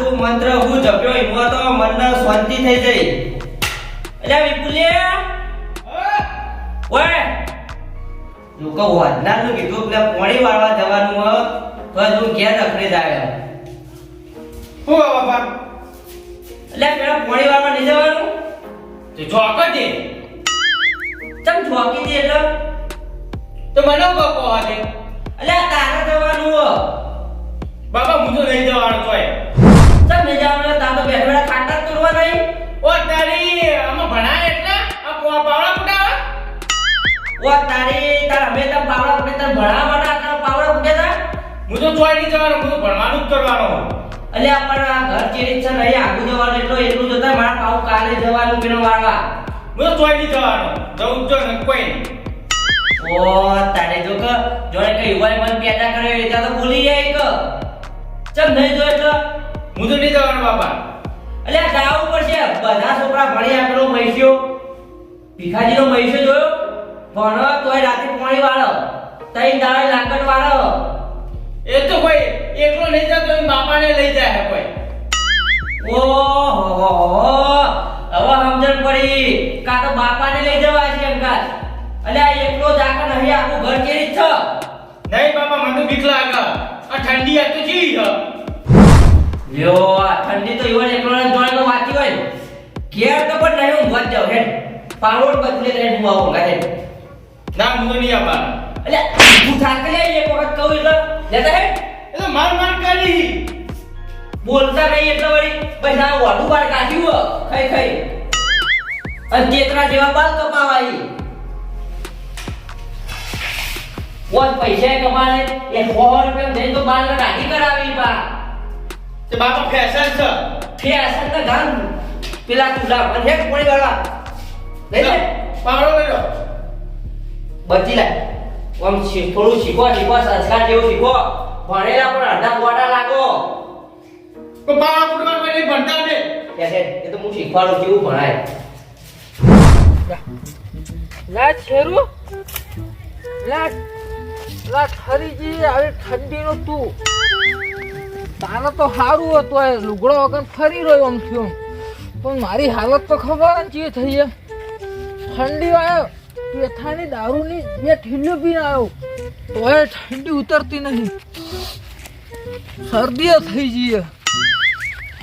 આટલું મંત્ર હું જપ્યો એમાં તો મનને શાંતિ થઈ જઈ એટલે વિપુલે ઓય! લોકો નું કીધું પેલા પોણી વાળવા જવાનું હો તો હજુ ઘેર રખડી જાય હું બાપા? એટલે પેલા પોણી વાળવા નહીં જવાનું? તે ચોક દે. ચમ ઠોકી દે એટલે? તો મને બાપા આવે એટલે તારે જવાનું હો. બાપા હું તો નહીં જવાનું તોય. ચમ નહીં જવાનું તા તો બેઠા ખાટા તોડવા નહીં. ઓ તારી આમાં ભણાય એટલે? આ પો- પાવડા ફૂટાવા ઓ તારી તાર અમે તમ પાવડા ફૂટે તને ભણાવવા માટે આટલા પાવડા ફૂટે તા? હું તો નહીં જવાનો હું ભણવાનું જ કરવાનો. એટલે પણ ઘર ચેરી છે નહીં આગુ જવાનું એટલો એટલું જોતા મારા પાવ કાલે જવાનું પેલો વાળવા. હું તો નહીં જવાનો જવું જ ને કોઈ ઓ તારે જો કે જોડે કઈ યુવાય મન પેદા કર્યો એ તો ભૂલી જાય કે. ચમ નહીં જો એટલે હું તો નહીં જવાનો બાપા. એટલે ઉપર પડશે બધા છોકરા ભણી આપેલો મૈસ્યો ભીખાજીનો મૈસ્યો જોયો? ભણો તોય રાતે પાણી વાળો. તઈ દાડે લાકડ વાળો. એ તો કોઈ એકલો નહીં જતો એની બાપાને લઈ જાય કોઈ. ઓહો હવે સમજણ પડી. કા તો બાપાને લઈ જવા છે અંકાશ એટલે આ એકલો જાકર નહીં આખું ઘર કેરી છ. નહીં બાપા મને બીક લાગે. આ ઠંડી આ તો ચીવી છે? આ ઠંડી તો ઈવન એકલો ને તો વાતી હોય. કેર તો પણ નહીં ઊંઘવા જ જાઉં હેડ. પાવડ બદલે રે હું આવું ઊંઘા ના હું નહીં આપવાનો એટલે ઊભું થાકી જાય એક વખત કહું એટલે. લેતા હેડ. એટલે માર માર કરી બોલતા નહીં એટલે વળી. ના વાડું બાર કાઢ્યું હો, ખાઈ ખાઈ. અને તેતરા જેવા બાલ કપાવાઈ વોટ પૈસા કમાને એ સો રૂપિયા દઈને તો બાલ રાજી કરાવી બા. તે બાપા ફેશન છે. ફેશન ને ગામ પેલા તુલા મને હેક પોણી વાળા. લઈ લે. પાવડો લઈ લો. બચી લે આમ થોડું શીખો શીખો સંસ્કાર જેવું શીખો. ભણેલા પણ અડધા ગોટા લાગો. તો ભણતા ને કે એ તો હું શીખવાડું કેવું ભણાય. લા છેરુ. લા લા ખરીજી હવે ઠંડીનો તું. તારે તો સારું હતું આ લુગડો વગર ફરી રહ્યો આમ થયો. પણ મારી હાલત તો ખબર ને ચી થઈ છે ઠંડી આવ્યો પેથાની દારૂની બે ઠીલ્યો પીને આવ્યો. તોય ઠંડી ઉતરતી નહીં. શરદીએ થઈ જઈએ.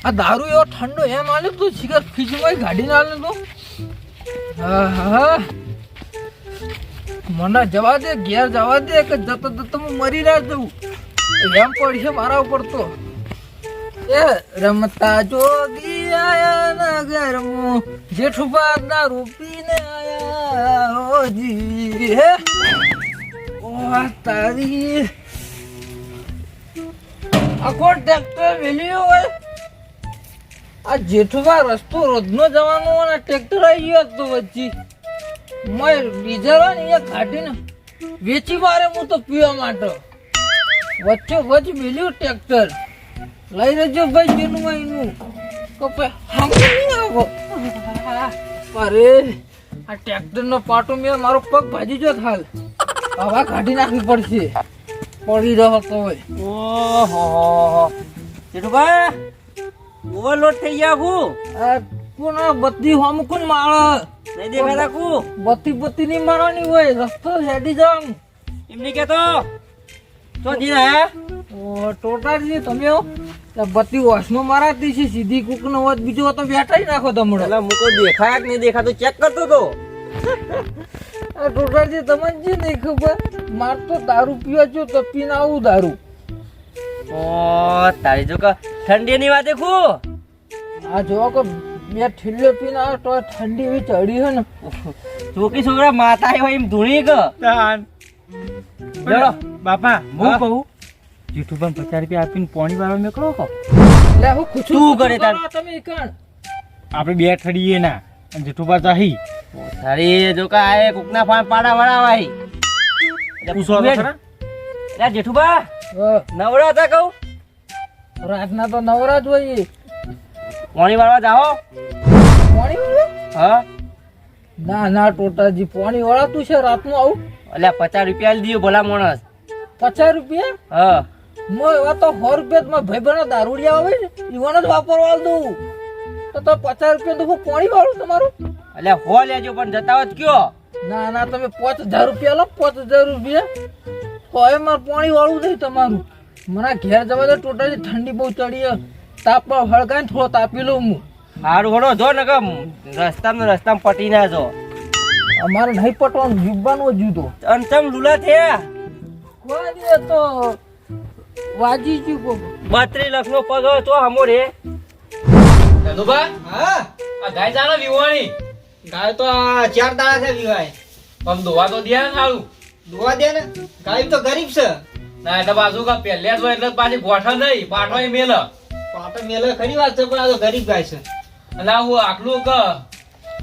આ દારૂ એવો ઠંડો એમ આલ્યો તું શિખર ફ્રીજમાં ગાડીને આલ્યો તું. હા હા મને જવા દે, ઘેર જવા દે, કે જતો જતો હું મરી ના જવું એમ પડશે મારા ઉપર તો. એ રમતા જોગી આયા નગરમાં. જેઠુબા દારૂ પીને આયા ઓજી હે. ઓ તારી. આખો ટ્રેક્ટર વેલ્યો હોય? આ જેઠુબા રસ્તો રોજનો જવાનો અને ટ્રેક્ટર આવી ગયો હતો વચ્ચે. મેં બીજા ને એ કાઢીને વેચી મારે હું તો પીવા માટે. વચ્ચે વચ્ચે મિલ્યું ટ્રેક્ટર. લઈ લેજો ભાઈ જેનું એનું. કપે હાંકું નહીં આવો અરે આ ટ્રેક્ટરનો પાટો મેં મારો પગ ભાજી જો હાલ. હવા કાઢી નાખવી પડશે. પડી રહ્યો તો ઓહો જેઠુભા ઓવરલોડ થઈ ગયા હું. કોણ બત્તી હોમ કોણ માળ? નહીં દેખાતા કુ બત્તી બત્તી નહીં મારવાની હોય રસ્તો હેડી જામ. એમની કેતો તો જી રહ્યા ઓ ટોટાજી તમે બત્તી વોશમાં મારાતી છે સીધી કુક નો હોત બીજો તો બેઠા નાખો તમને એટલે મુકો દેખાય કે નહીં દેખાતો ચેક કરતો તો. ટોટાજી તમને જે નહીં ખબર? માર તો દારૂ પીવા જો તો પીને આવું દારૂ. ઓ તારી જો કે ઠંડી ની વાત ખુ. આ જો કે મેં ઠીલ્લો પીને આવ્યો તો ઠંડી એવી ચડી હે ને. ચોકી છોકરા માતા હોય એમ ધૂણી કે. ચલો બાપા હું હા? કહું જીઠુભાઈ પચાસ રૂપિયા આપીને પોણી વાળો મેકલો કહો લે હું પૂછું શું કરે તાર? તમે કણ? આપણે બે ઠડીએ ના અને જીઠું પર તાહી તારી જો કા આય કુકના ફાન પાડા વાળા વાઈ પૂછો તો ખરા? લે જેઠુબા નવરા હતા કહું? રાતના તો નવરા જ હોય પાણી વાળવા જાઓ. પાણી? પીવું? હા. ના ના ટોટાજી પાણી વાળાતું છે રાતનું આવું. એટલે પચાસ રૂપિયા દીધું ભલા માણસ. પચાસ રૂપિયા? હા. મો એવા તો સો રૂપિયા ભાઈ બના દારૂડિયા આવે ને ઈવાને જ વાપરવા દઉં. તો તો પચાસ રૂપિયા તો હું પાણી વાળું તમારું? એટલે હો લેજો પણ જતા હોત કયો? ના ના તમે પાંચ હજાર રૂપિયા લો પાંચ હજાર રૂપિયા. હોય મારે પાણી વાળું નહીં તમારું. મને ઘેર જવા દે ટોટલી ઠંડી બહુ ચડી છે. તાપમાં હળગાઈને થોડો તાપી લઉં હું. સારું હળો જો ને કમ રસ્તામાં ને રસ્તામાં પટી ના જો. અમારે નહીં પટવાનું જીવવાનું જ જુદો. અને તમ લુલા થયા? કોઈ તો વાજી ગયું કોક. બત્રીસ લાખ નો પગ હતો હમો રે. ધનુભા? હા. આ ગાય જાણે વિવાણી ગાય તો આ ચાર દાડા છે વિવાય પણ દોવા તો દે ને સારું દોવા દે ને? ગાય તો ગરીબ છે. ના એટલે બાજુ કા પહેલે જ હોય એટલે પાછી ગોઠા નહીં પાઠો એ મેલ. પાટો મેલ ખરી વાત છે પણ આ તો ગરીબ ગાય છે. અને હું આટલું ક?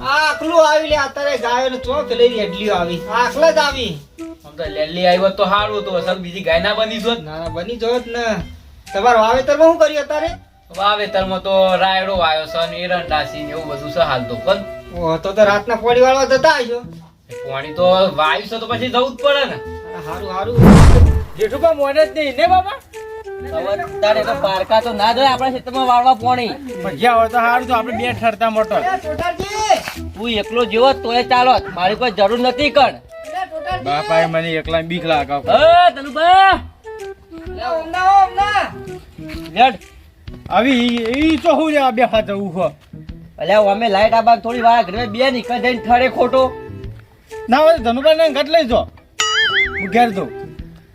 આ આખલું આવી લે અત્યારે ગાયો ને ચો લઈ એટલી આવી આખલા જ આવી. આમ તો લેલી આવ્યો તો સારું હતું. અસલ બીજી ગાય ના બની જોત. ના ના બની જોત ને. તમારું વાવેતરમાં શું કર્યું અત્યારે? વાવેતરમાં તો રાયડો વાયો છે ને એરંડા છે ને એવું બધું છે હાલ તો. પણ ઓહ, તો તો રાતના પોડી વાળવા જતા પાણી તો વાયુ છે તો પછી જવું જ પડે ને. હારું હારું. જેઠુબા મોને જ નહીં ને બાબા? તારે તો પારકા તો ના જોઈએ આપણા ખેતરમાં વાળવા પોણી. પણ જ્યાં હોય તો સારું તો આપણે બે ઠરતા મોટો તું એકલો જેવો તોય ચાલો. મારી કોઈ જરૂર નથી કણ! બાપાએ મને એકલા બીક લાગે અ તનુબા અરે ઓમના હો, ઓમના! લેટ આવી એ તો હું લેવા બેફા જવું હો. અલ્યા અમે લાઈટ આબા થોડી વાર ઘરે બે નીકળ જઈને ઠરે ખોટો. ના હોય ધનુભાઈ ને ઘટ લઈ જો. હું ઘેર જઉં.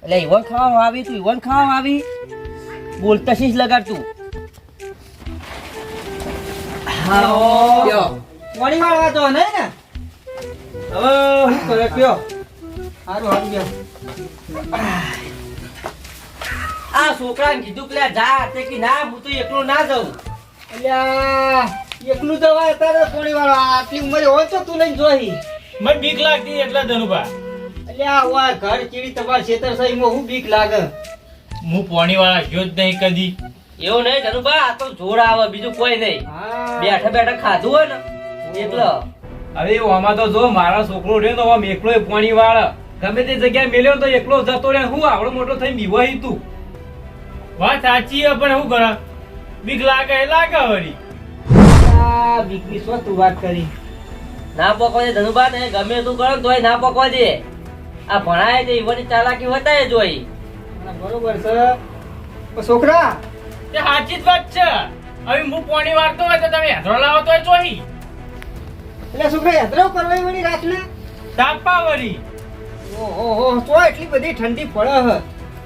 એટલે ઈવન ખાવા આવી તું ઈવન ખાવા આવી. બોલતા શીશ લગાડ તું. હા પાણી વાળવા તો નહીં ને? હવે શું કરે કયો? આ છોકરાને કીધું પેલા જા તે કે ના હું તો એકલો ના જાઉં. એટલે એકલું જવાય તારે પોણી વાળવા આટલી ઉંમરે હોય તો તું લઈને જોઈ. મને બીક લાગતી એટલે ધનુભા. અલ્યા ઓય ઘર ચીડી તમાર હું બીક લાગે. હું પોણી વાળા ગયો જ નહીં કદી. એવું નહીં ધનુભા આ તો જોર આવે બીજું કોઈ નહીં. બેઠા બેઠા ખાધું હોય ને એટલે અરે આમાં તો જો મારો છોકરો રહ્યો તો આમ એકલો પાણી વાળા ગમે તે જગ્યાએ મેલ્યો તો એકલો જતો રહે હું આવડો મોટો થઈ બીવાઈ તું વાત સાચી હે પણ હું કરા બીક લાગે એ લાગે વળી. આ બીકની શું તું વાત કરી? ના પકવા દે ધનુભા ને ગમે તું કરો ને તોય ના પકવા દે. આ ભણાય તે ઈવની ચાલાકી વતાય જોઈ. બરોબર છે. પણ છોકરા? એ સાચી જ વાત છે. હવે હું પોણી વાળતો હોય તો તમે હેદરો લાવો તો જોઈ. એટલે છોકરા હેદરો કરવા વળી રાતના? તાપા વળી. ઓહો તો એટલી બધી ઠંડી પડે હ.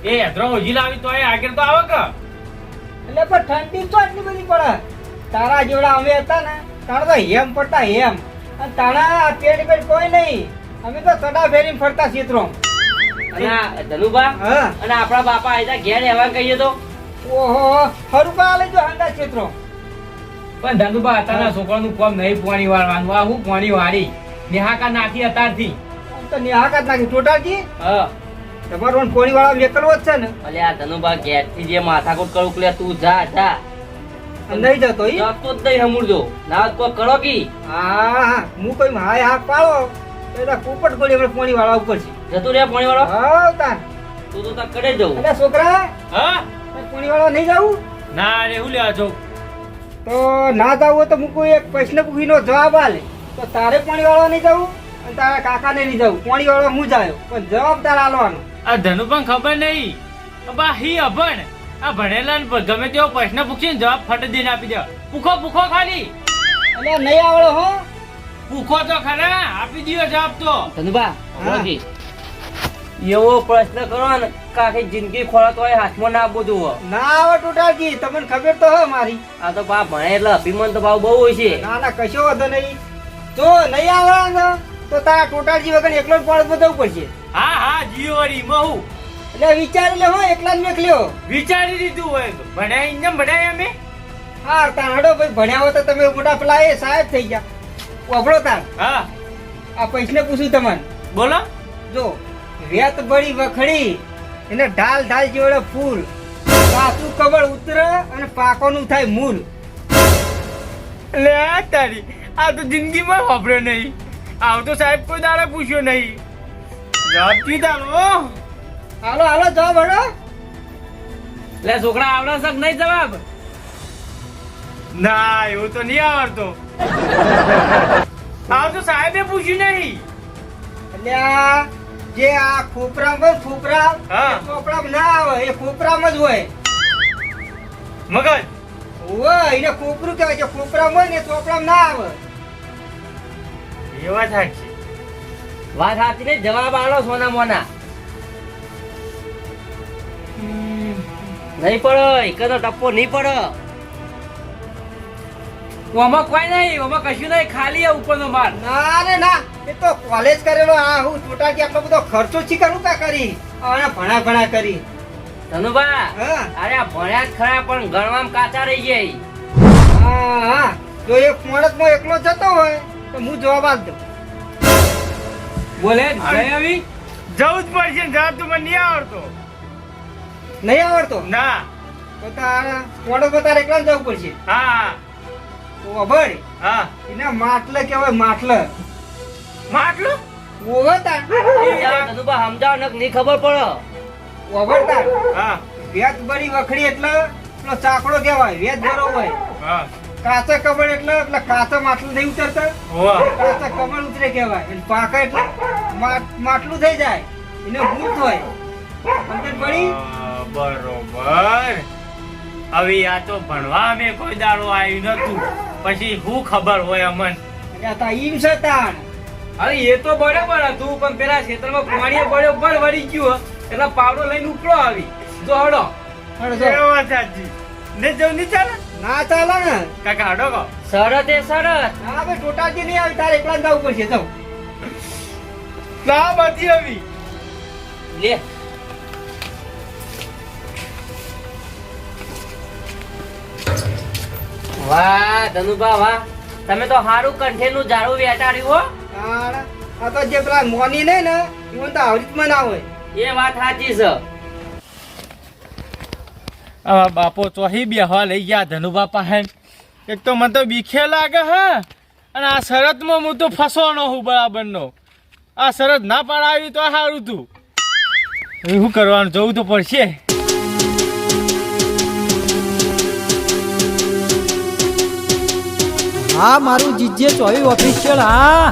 એ હેથરો ઓજી લાવી તો એ આગળ તો આવે કે? એટલે પણ ઠંડી તો એટલી બધી પડે. તારા જોડા અમે હતા ને તારા તો હેમ પડતા હેમ. અને તાણા પેટ પેટ કોઈ નહીં. અમે તો સડા ફેરીને ફરતા ક્ષેત્રો અને હા. અને આપણા બાપા આયતા ઘેર એવા કહીએ તો? ઓહો હરું પા લઈ જો હંગા ક્ષેત્રો પણ ધનુભા અત્યારના છોકરાનું કોમ નહીં પાણી વાળવાનું. આ હું પાણી વાળી? નેહાકા નાખી અત્યારથી આમ તો નિહાકાત નાખી ટોટાજી હા. તમારો પોણી વાળા વેકલવો જ છે ને. અલે આ ધનુભા ઘેરથી જે માથાકૂટ કરું કે તું જા જા. નહીં જતો ઈ? જતો જ નહીં હમુરજો. ના કોઈ કરો કી? હા હા. હું કોઈ હાય હાથ પાડો એટલે પોપટ ગોળી આપણે પોણી વાળા ઉપર છે. જતો રે પાણી વાળો હા તાર તું તો તાર કરે જવું. એટલે છોકરા. હા? પોણી વાળા નહીં જાવું? ના રે હું લેવા જાઉં? તો ના જવું તો હું કોઈ એક પ્રશ્ન પૂછીનો જવાબ આલે તો તારે પાણી વાળવા નહીં જવું? અને તારા કાકાને નહીં જવું પાણી વાળો હું જાયો. પણ જવાબદાર આલવાનો. આ ધનુ પણ ખબર નહીં. બા હી અભણ. આ ભણેલા ને ગમે તેવો પ્રશ્ન પૂછીને જવાબ ફટ દઈને આપી દે. પૂખો પૂખો ખાલી. એટલે નહીં આવડો હો. પૂખો તો ખરા. આપી દો જવાબ તો. ધનુભા. એવો પ્રશ્ન કરો ને કાકી જિંદગી ખોળા હોય હાથમાં ના આપવું જુઓ. ના આવે ટોટાજી તમને ખબર તો હે મારી. આ તો બા ભણે એટલે અભિમાન તો ભાવ બહુ હોય છે. ના ના કશો વાંધો નહીં. જો નહીં તો તારા ટોટાજી વગર એકલો જ પાડ બતાવવું પડશે. હા હા જીઓરી મહુ એટલે વિચારી લે હો એકલા જ મેકલ્યો વિચારી લીધું હોય તો. ભણાય ને ભણાય અમે? હા તાડો ભાઈ ભણ્યા હોય તો તમે મોટા પેલા એ સાહેબ થઈ ગયા. ઓભળો તાર હા. આ પૈસને પૂછ્યું તમને. બોલો. જો રેત બળી વખડી એને ઢાલ ઢાલ જેવડે ફૂલ. પાછું કબળ ઉતરે અને પાકોનું થાય મૂલ. લે તારી આ તો જિંદગીમાં વાપર્યો નહીં. આવ તો સાહેબ કોઈ દાડે પૂછ્યો નહીં. જવાબ કીધા હાલો હાલો જવાબ હડો. લે છોકરા આવડે છે નહીં જવાબ? ના એવું તો નહીં આવડતો. આવ તો સાહેબે પૂછ્યું નહીં. એટલે જે આ ખોપરામાં ને ખોપરામ ના આવે એ ખોપરામાં જ હોય. મગજ. હોય એને ખોપરું કહેવાય છે ખોપરામાં હોય ને એ ના આવે. એ વાત સાચી વાત સાચી ને જવાબ આલો સોના મોના. નહીં પડે એકનો ટપ્પો નહીં પડે. ઓમાં કોઈ નહીં ઓમાં કશું નહીં ખાલી ઉપરનો માર ના રે ના એ તો કોલેજ કરેલો આ હું ચોટાજી આટલો બધો ખર્ચો શીખરું કા કરી? ભણા ભણા કરી. ધનુભા હા. અરે ભણ્યા જ ખરા પણ ગણવામાં કાચા રહી જાય. હા હા જો એ મોણસમાં એકલો જતો હોય. તો હું જવાબ આપ દઉં. બોલે જય આવી? જવું જ પડશે જવાબ તો મને નહીં આવડતો. નહીં આવડતો? ના. તો તારા મોણસમાં તારે એકલા જવું પડશે? હા. તો અભડ હા. એના માટલે કહેવાય માટલે. માટલું? ઓવે તાર. ધનુભા સમજાવ ને નહીં ખબર પડે. તાર. હા. વેત બરી વખડી એટલે ચાકડો કહેવાય વેત ભરો હોય. હા. કાચા કમળ એટલે એટલે કાચા માટલું નહીં ઉતરતા. કાચા કમળ ઉતરે કહેવાય. અને પાકા એટલે માટલું થઈ જાય. એને ભૂત હોય. અંદર પડી. બરોબર. હવે આ તો ભણવા અમે કોઈ દાડો આવ્યું નતું પછી શું ખબર હોય અમન? કે આ તા ઈમ છે અરે એ તો બરાબર હતું પણ પેલા ક્ષેત્રમાં પાણીએ પડ્યો પણ વળી ગયો એટલે પાવડો લઈને ઉપડો આવી. તો હડો હળો જો. ને જવું નહીં ચાલે? ના ચાલે ને. કાકા હડો કો શરત એ શરત ના ભાઈ ટોટાજી નહીં આવી તારે એકલા જવું પડશે. જાઉં. ના બધી આવી. લે. વાહ ધનુભા વાહ. તમે તો હારું કંઠેનું ઝાડું વેટાડ્યું હો. આ તો જે પેલા મોની ને ને એવું તો આવડી જ ના હોય. એ વાત સાચી છે. આ બાપો ચોહી બેહવા લઈ ગયા, ધનુભા પાસે. એક તો મને તો બીખે લાગે હે, અને આ શરતમાં હું તો ફસવાનો હું બરાબરનો. આ શરત ના પડાવી તો સારું તું. શું કરવાનું, જવું તો પડશે. હા, મારું જીજે ચોવી ઓફિશિયલ હા.